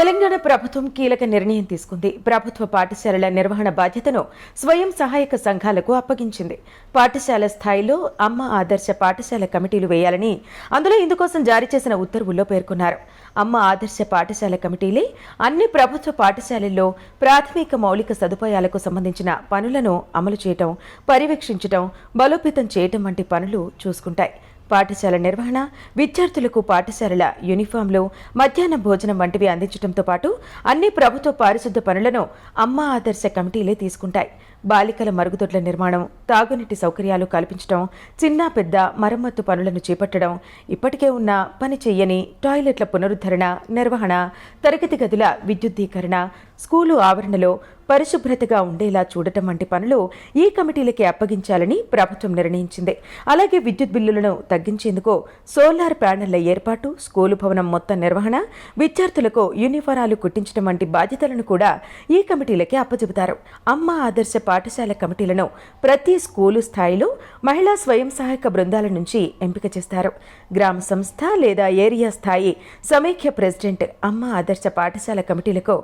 తెలంగాణ ప్రభుత్వం కీలక నిర్ణయం తీసుకుంది. ప్రభుత్వ పాఠశాలల నిర్వహణ బాధ్యతను స్వయం సహాయక సంఘాలకు అప్పగించింది. పాఠశాల స్థాయిలో అమ్మ ఆదర్శ పాఠశాల కమిటీలు వేయాలని అందులో ఇందుకోసం జారీ చేసిన ఉత్తర్వుల్లో పేర్కొన్నారు. అమ్మ ఆదర్శ పాఠశాల కమిటీలే అన్ని ప్రభుత్వ పాఠశాలల్లో ప్రాథమిక మౌలిక సదుపాయాలకు సంబంధించిన పనులను అమలు చేయటం పర్యవేక్షించటం బలోపేతం చేయటం వంటి పనులు చూసుకుంటాయి. పాఠశాల నిర్వహణ విద్యార్థులకు పాఠశాలల యూనిఫామ్లు మధ్యాహ్న భోజనం వంటివి అందించడంతో పాటు అన్ని ప్రభుత్వ పారిశుద్ధ పనులను అమ్మ ఆదర్శ కమిటీలే తీసుకుంటాయి. బాలికల మరుగుదొడ్ల నిర్మాణం తాగునీటి సౌకర్యాలు కల్పించడం చిన్న పెద్ద మరమ్మత్తు పనులను చేపట్టడం ఇప్పటికే ఉన్న పని చెయ్యని టాయిలెట్ల పునరుద్ధరణ నిర్వహణ తరగతి గదుల విద్యుద్దీకరణ స్కూలు ఆవరణలో పరిశుభ్రతగా ఉండేలా చూడటం వంటి పనులు ఈ కమిటీలకి అప్పగించాలని ప్రభుత్వం నిర్ణయించింది. అలాగే విద్యుత్ బిల్లులను తగ్గించేందుకు సోలార్ ప్యానెళ్ళ ఏర్పాటు స్కూలు భవనం మొత్తం నిర్వహణ విద్యార్థులకు యూనిఫారాలు కుట్టించడం వంటి బాధ్యతలను కూడా ఈ కమిటీలకి అప్పచెబుతారు. అమ్మ ఆదర్శ పాఠశాల కమిటీలను ప్రతి స్కూలు స్థాయిలో మహిళా స్వయం సహాయక బృందాల నుంచి ఎంపిక చేస్తారు. గ్రామ సంస్థ లేదా ఏరియా స్థాయి సమైక్య ప్రెసిడెంట్ అమ్మ ఆదర్శ పాఠశాల కమిటీలకు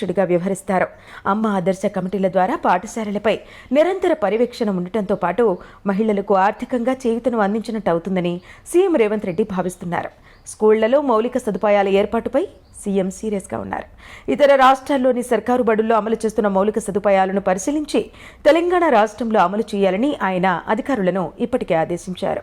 అధ్యక్షుడిగా వ్యవహరిస్తారు. అమ్మ ఆదర్శ కమిటీల ద్వారా పాఠశాలలపై నిరంతర పర్యవేక్షణ ఉండటంతో పాటు మహిళలకు ఆర్థికంగా చేయూతను అందించినట్టు అవుతుందని సీఎం రేవంత్ రెడ్డి భావిస్తున్నారు. స్కూళ్ళలో మౌలిక సదుపాయాల ఏర్పాటుపై సీఎం సీరియస్గా ఉన్నారు. ఇతర రాష్ట్రాల్లోని సర్కారు బడుల్లో అమలు చేస్తున్న మౌలిక సదుపాయాలను పరిశీలించి తెలంగాణ రాష్ట్రంలో అమలు చేయాలని ఆయన అధికారులను ఇప్పటికే ఆదేశించారు.